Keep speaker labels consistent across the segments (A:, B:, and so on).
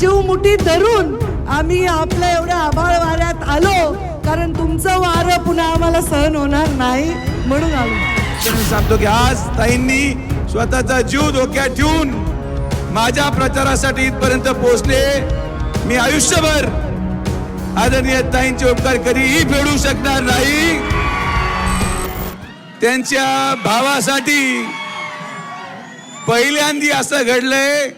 A: जीव मुठी धरून आम्ही आपल्या एवढ्या आभाळ वाऱ्यात आलो. कारण तुमचं वारं पुन्हा आम्हाला सहन होणार नाही म्हणून आलो.
B: सांगतो की आज ताईंनी स्वतःचा जीव धोक्यात ठेवून माझ्या प्रचारासाठी इथपर्यंत पोहोचले. मी आयुष्यभर आदरणीय ताईंचे उपकार कधीही फेडू शकणार नाही. त्यांच्या भावासाठी पहिल्यांदी असं घडलंय.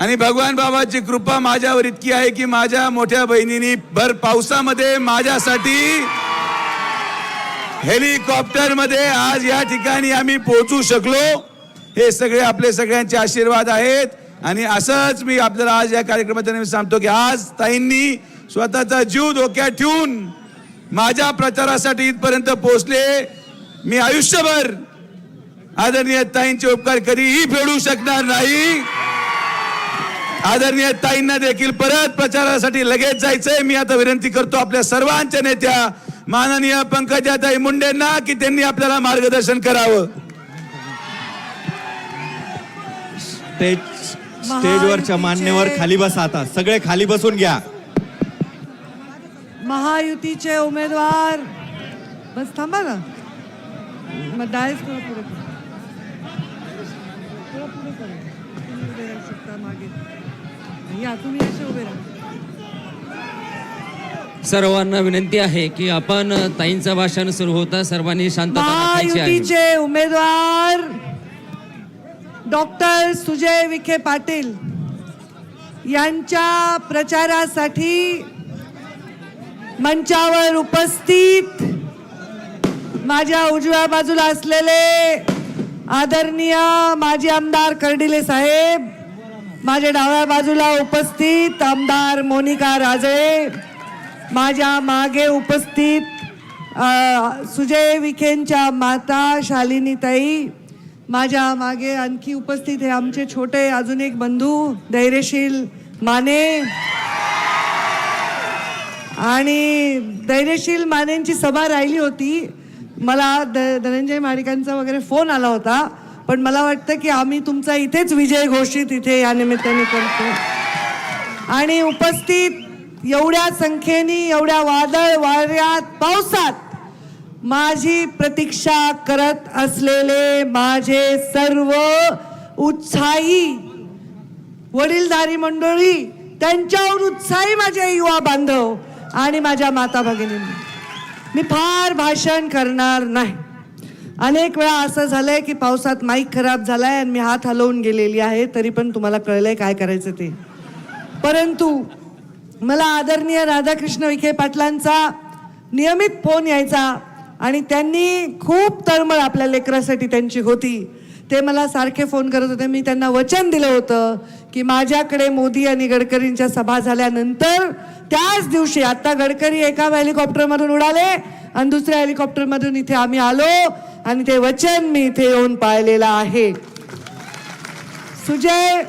B: आणि भगवान बाबाची कृपा माझ्यावर इतकी आहे की माझ्या मोठ्या बहिणीनी भर पावसामध्ये माझ्यासाठी हेलिकॉप्टरमध्ये आज या ठिकाणी आम्ही पोहोचू शकलो. हे सगळे आपले सगळ्यांचे आशीर्वाद आहेत. आणि असंच मी आपल्याला आज या कार्यक्रमाच्या सांगतो की आज ताईंनी स्वतःचा जीव धोक्यात ठेवून माझ्या प्रचारासाठी इथपर्यंत पोहोचले. मी आयुष्यभर आदरणीय ताईंचे उपकार कधीही फेडू शकणार नाही. आदरणीय ताईंना देखील परत प्रचारासाठी लगेच जायचंय. मी आता विनंती करतो आपल्या सर्वांच्या नेत्या माननीय पंकजाताई मुंडेंना की त्यांनी आपल्याला मार्गदर्शन करावं.
C: स्टेज स्टेजवरच्या मान्यवर खाली बसा आता. सगळे खाली बसून घ्या.
A: महायुतीचे उमेदवार बस थांबा ना. मग डायस थोडं पुढे पुढे करा. तुम्ही उभे राहू शकता मागे. या तुम्ही असे उभे राहा
D: सर्वांना विनंती आहे की आपण ताईंचं भाषण सुरू होता सर्वांनी शांतता
A: उमेदवार डॉक्टर सुजय विखे पाटील यांच्या प्रचारासाठी मंचावर उपस्थित माझ्या उजव्या बाजूला असलेले आदरणीय माजी आमदार कर्डिले साहेब माझ्या डाव्या बाजूला उपस्थित आमदार मोनिका राजे माझ्या मागे उपस्थित सुजय विखेंच्या माता शालिनीताई माझ्या मागे आणखी उपस्थित हे आमचे छोटे अजून एक बंधू धैर्यशील माने. आणि धैर्यशील मानेंची सभा राहिली होती. मला द धनंजय मारिकांचा वगैरे फोन आला होता पण मला वाटतं की आम्ही तुमचा इथेच विजय घोषित इथे या निमित्ताने करतो. आणि उपस्थित एवढ्या संख्येने एवढ्या वादळ वाऱ्यात पावसात माझी प्रतीक्षा करत असलेले माझे सर्व उत्साही वडीलधारी मंडळी त्यांच्यावर उत्साही माझे युवा बांधव आणि माझ्या माता भगिनींनी मी फार भाषण करणार नाही. अनेक वेळा असं झालंय की पावसात माईक खराब झालाय आणि मी हात हलवून गेलेली आहे तरी पण तुम्हाला कळलंय काय करायचं ते. परंतु मला आदरणीय राधाकृष्ण विखे पाटलांचा नियमित फोन यायचा आणि त्यांनी खूप तळमळ आपल्या लेकरासाठी त्यांची होती. ते मला सारखे फोन करत होते. मी त्यांना वचन दिलं होतं की माझ्याकडे मोदी आणि गडकरींच्या सभा झाल्यानंतर त्याच दिवशी आता गडकरी एका हेलिकॉप्टरमधून उडाले आणि दुसऱ्या हेलिकॉप्टरमधून इथे आम्ही आलो आणि ते वचन मी इथे येऊन पाळलेलं आहे. सुजय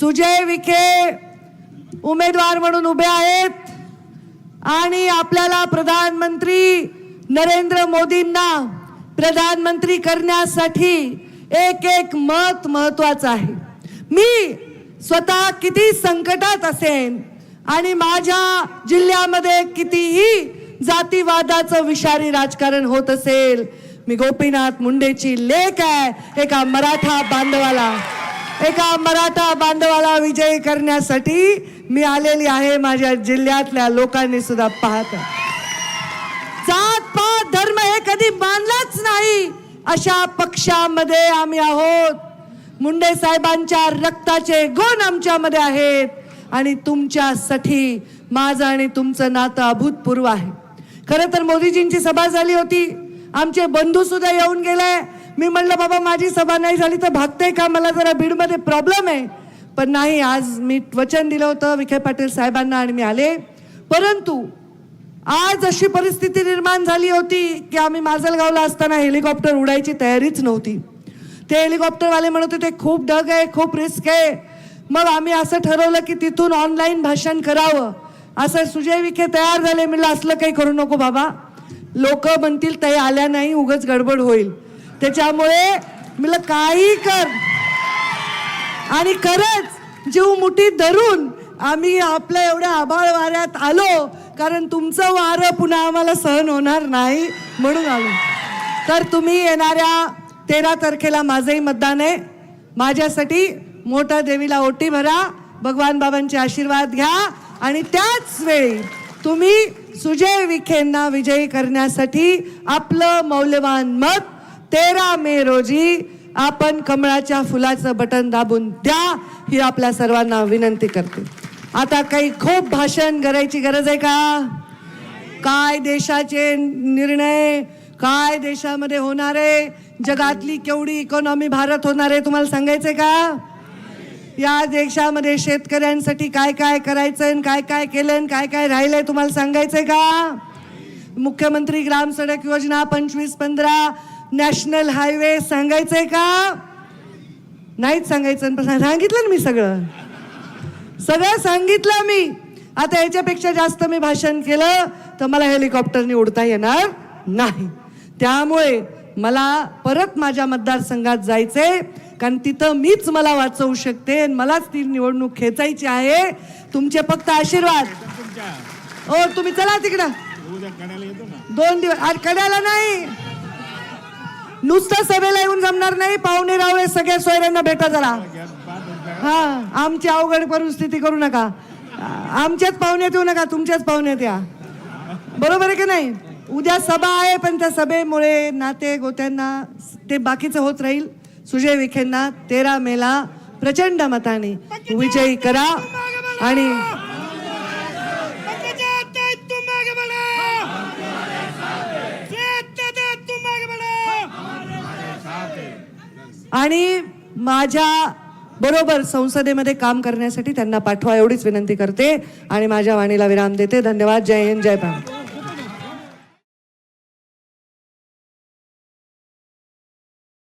A: सुजय विखे उमेदवार म्हणून उभे आहेत आणि आपल्याला प्रधानमंत्री नरेंद्र मोदींना प्रधानमंत्री करण्यासाठी एक एक मत महत्वाचं आहे. मी स्वतः किती संकटात असेन आणि माझ्या जिल्ह्यामध्ये कितीही जातीवादाचं विषारी राजकारण होत असेल मी गोपीनाथ मुंडेची लेख आहे एका मराठा बांधवाला. एका मराठा बांधवाला विजयी करण्यासाठी मी आलेली आहे माझ्या जिल्ह्यातल्या लोकांनी सुद्धा पाहत आहे. कधी मानलाच नाही. अशा पक्षामध्ये आम्ही आहोत. मुंडे साहेबांच्या रक्ताचे गुण आमच्यामध्ये आहेत. आणि तुमच्यासाठी माझं आणि तुमचं नातं अभूतपूर्व आहे. खरं तर मोदीजींची सभा झाली होती. आमचे बंधू सुद्धा येऊन गेले. मी म्हणलं बाबा माझी सभा नाही झाली तर भागते का? मला जरा बीडमध्ये प्रॉब्लेम आहे. पण नाही आज मी वचन दिलं होतं विखे पाटील साहेबांना आणि मी आले. परंतु आज अशी परिस्थिती निर्माण झाली होती की आम्ही माजलगावला असताना हेलिकॉप्टर उडायची तयारीच नव्हती. ते हेलिकॉप्टरवाले म्हणत होते खूप ढग आहे खूप रिस्क आहे. मग आम्ही असं ठरवलं की तिथून ऑनलाईन भाषण करावं. असं सुजय विखे तयार झाले म्हणलं असलं काही करू नको बाबा. लोक म्हणतील ते आल्या नाही उगच गडबड होईल. त्याच्यामुळे म्हणलं काही कर. आणि खरंच जीव मुठी धरून आम्ही आपल्या एवढ्या आभाळ वाऱ्यात आलो. कारण तुमचं वारं पुन्हा आम्हाला सहन होणार नाही म्हणून आलो. तर तुम्ही येणाऱ्या तेरा तारखेला माझंही मतदान आहे. माझ्यासाठी मोठ्या देवीला ओटी भरा भगवान बाबांचे आशीर्वाद घ्या आणि त्याच वेळी तुम्ही सुजय विखेंना विजयी करण्यासाठी आपलं मौल्यवान मत तेरा मे रोजी आपण कमळाच्या फुलाचं बटन दाबून द्या ही आपल्या सर्वांना विनंती करते. आता काही खूप भाषण करायची गरज आहे का? काय देशाचे निर्णय काय देशामध्ये होणारे जगातली केवढी इकॉनॉमी भारत होणार आहे तुम्हाला सांगायचंय का? या देशामध्ये शेतकऱ्यांसाठी काय काय करायचं काय काय केलं आणि काय काय राहिलंय तुम्हाला सांगायचंय का? मुख्यमंत्री ग्राम सडक योजना पंचवीस पंधरा नॅशनल हायवे सांगायचंय का? नाहीच सांगायचं पण सांगितलं ना मी सगळं. सगळं सांगितलं मी. आता याच्यापेक्षा जास्त मी भाषण केलं तर मला हेलिकॉप्टरने उडता येणार नाही. त्यामुळे मला परत माझ्या मतदारसंघात जायचंय कारण तिथं मीच मला वाचवू शकते मलाच ती निवडणूक खेचायची आहे. तुमचे फक्त आशीर्वाद. ओ तुम्ही चला तिकडं. दोन दिवस अरे कड्याला नाही. नुसतं सभेला येऊन जमणार नाही. पाहुणे रावळे सगळ्या सोयऱ्यांना भेटा जरा. हा आमची अवघड परिस्थिती करू नका. आमच्याच पाहुण्यात येऊ नका तुमच्याच पाहुण्यात या. बरोबर आहे की नाही? उद्या सभा आहे पण त्या सभेमुळे नाते गोत्यांना ते बाकीचं होत राहील. सुजय विखेंना तेरा मेला प्रचंड मताने विजयी करा आणि आणि माझ्या बरोबर संसदेमध्ये काम करण्यासाठी त्यांना पाठवा एवढीच विनंती करते. आणि माझ्या वाणीला विराम देते. धन्यवाद. जय हिंद जय भारत.